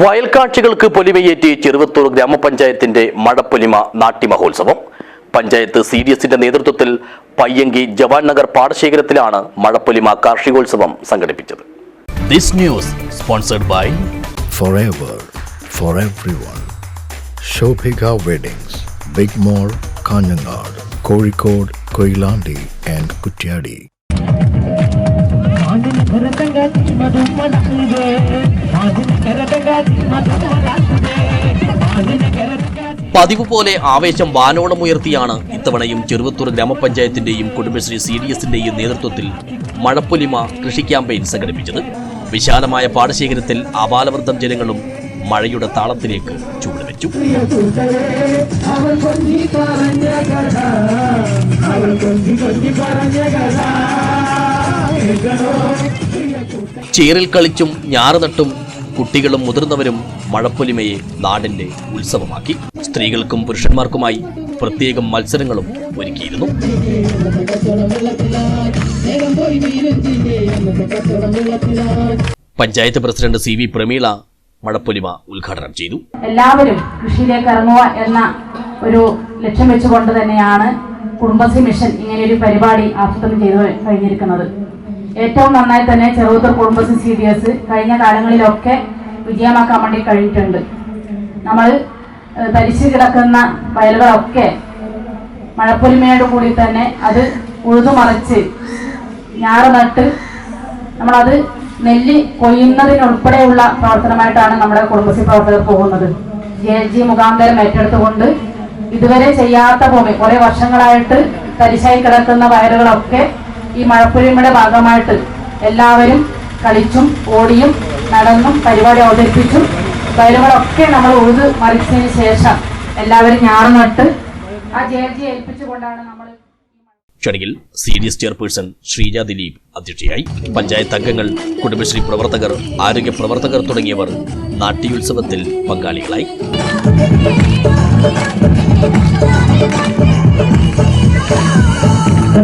വയൽക്കാഴ്ചകൾക്ക് പൊലിമയേറ്റി ചെറുവത്തൂർ ഗ്രാമപഞ്ചായത്തിന്റെ മഴപ്പൊലിമ നാട്യമഹോത്സവം പഞ്ചായത്ത് സി ഡി എസിന്റെ നേതൃത്വത്തിൽ പയ്യങ്കി ജവാൻ നഗർ പാടശേഖരത്തിലാണ് മഴപ്പൊലിമ കാർഷികോത്സവം സംഘടിപ്പിച്ചത് this news sponsored by forever for everyone. Shobhika Weddings, Big Mall, Kanyanad, Kozhikode, Koilandi and Kutyadi. ആദിന കരതങ്കാതി പതിവ് പോലെ ആവേശം വാനോളമുയർത്തിയാണ് ഇത്തവണയും ചെറുവത്തൂർ ഗ്രാമപഞ്ചായത്തിന്റെയും കുടുംബശ്രീ സി ഡി എസിന്റെയും നേതൃത്വത്തിൽ മഴപ്പൊലിമ കൃഷി ക്യാമ്പയിൻ സംഘടിപ്പിച്ചത്. വിശാലമായ പാടശേഖരത്തിൽ ആപാലവൃദ്ധം ജനങ്ങളും മഴയുടെ താളത്തിലേക്ക് കേൾക്കണോ ചേറിൽ കളിച്ചും ഞാറ് നട്ടും കുട്ടികളും മുതിർന്നവരും മഴപ്പൊലിമയെ നാടിന്റെ ഉത്സവമാക്കി. സ്ത്രീകൾക്കും പുരുഷന്മാർക്കുമായി പ്രത്യേകം മത്സരങ്ങളും ഒരുക്കിയിരുന്നു. Panchayat president C V Prameela Mazhappolima ഉദ്ഘാടനം ചെയ്തു. എല്ലാവരും കൃഷിയിലേക്ക് ഇറങ്ങുക എന്ന ഒരു ലക്ഷ്യം വെച്ചുകൊണ്ട് തന്നെയാണ് കുടുംബശ്രീ മിഷൻ ഇങ്ങനെ ഒരു പരിപാടി ആസൂത്രണം ചെയ്തു കഴിഞ്ഞിരിക്കുന്നത്. ഏറ്റവും നന്നായി തന്നെ Cheruthur Kudumbashree C D S കഴിഞ്ഞ കാലങ്ങളിലൊക്കെ വിജയമാക്കാൻ വേണ്ടി കഴിഞ്ഞിട്ടുണ്ട്. നമ്മൾ തരിച്ച് കിടക്കുന്ന വയലുകളൊക്കെ മഴപ്പൊലിമയോട് കൂടി തന്നെ അത് ഉഴുതുമറിച്ച് ഞാറ് നട്ട് നമ്മളത് നെല്ല് കൊയ്യുന്നതിനുൾപ്പെടെയുള്ള പ്രവർത്തനമായിട്ടാണ് നമ്മുടെ കുടുംബശ്രീ പ്രവർത്തകർ പോകുന്നത്. ജെ ജി മുഖാന്തരം ഏറ്റെടുത്തുകൊണ്ട് ഇതുവരെ ചെയ്യാത്ത ഭൂമി കുറെ വർഷങ്ങളായിട്ട് തരിശായി കിടക്കുന്ന വയറുകളൊക്കെ ഈ മഴപ്പൊലിമയുടെ ഭാഗമായിട്ട് എല്ലാവരും കളിച്ചും ഓടിയും നടന്നും പരിപാടി അവതരിപ്പിച്ചും വയലുകളൊക്കെ നമ്മൾ ഉഴുത് മറിച്ചതിന് ശേഷം എല്ലാവരും ഞാറ് നട്ട് ആ ജെ ഏൽപ്പിച്ചുകൊണ്ടാണ് നമ്മൾ ചടങ്ങിൽ C D S chairperson Sreeja Dileep അധ്യക്ഷയായി. പഞ്ചായത്ത് അംഗങ്ങൾ കുടുംബശ്രീ പ്രവർത്തകർ ആരോഗ്യ പ്രവർത്തകർ തുടങ്ങിയവർ നാട്യോത്സവത്തിൽ പങ്കാളികളായി.